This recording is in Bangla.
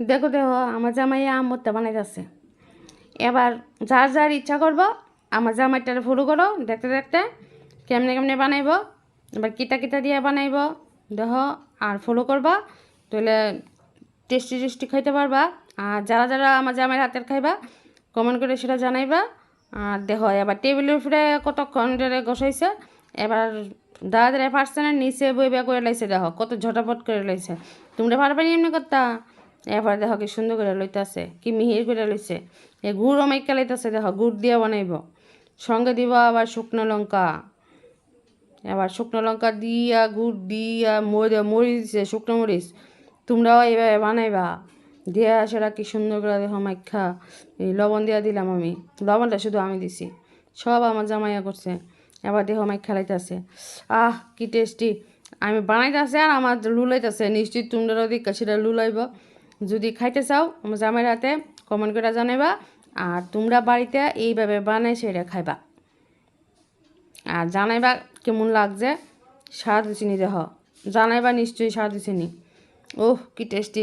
দেখো দেখো, আমার জামাইয়া আমরটা বানাইতেছে। এবার যার যার ইচ্ছা করব, আমার জামাইটারে ফলো করো, দেখতে দেখতে কেমনে কেমনে বানাইব, এবার কিতা কিতা দিয়ে বানাইব, দেখো, আর ফলো করবা, তাহলে টেস্টি টেস্টি খাইতে পারবা। আর যারা যারা আমার জামাইয়ের হাতের খাইবা কমেন্ট করে সেটা জানাইবা। আর দেখো, এবার টেবিলের উপরে কতক্ষণ ধরে বসাইছে এবার দাদা দাদা পার্সেন্টের নিচে বই বে করে লাইছে, দেখো, কত ঝটাপট করে লাইছে। তোমরা পারবা এমনি করতা? এবার দেখো কি সুন্দর করে লইতাছে, কি মিহির করে লইছে। এ গুড় অমাইকা লইতাছে, দেখো, গুড় দিয়ে বানাইব। সঙ্গে দিব আবার শুকনো লঙ্কা। এবার শুকনো লঙ্কা দিয়া, গুড় দিয়া মরি মরিচ শুকনো মরিচ। তোমরাও এইভাবে বানাইবা। দিয়া সেটা কি সুন্দর করে দেখো মাইখা। লবণ দিয়া দিলাম আমি। লবণটা শুধু আমি দিছি। সব আমার জামাইয়া করছে। এবার দেখো মাইক খেলাইতেছে আহ, কি টেস্টি আমি বানাইতেছে আর আমার লুলাইতেছে। নিশ্চিত তোমরা দিকে সেটা লুলাইব। যদি খাইতে চাও, আমার জামাইয়ের হাতে কমেন্ট করে জানাইবা আর তোমরা বাড়িতে এইভাবে বানাই সেটা খাইবা। আর জানাইবা কেমন লাগছে, স্বাদ চিনি দেহ। জানাইবা নিশ্চয়ই স্বাদ চিনি। ওহ, কি টেস্টি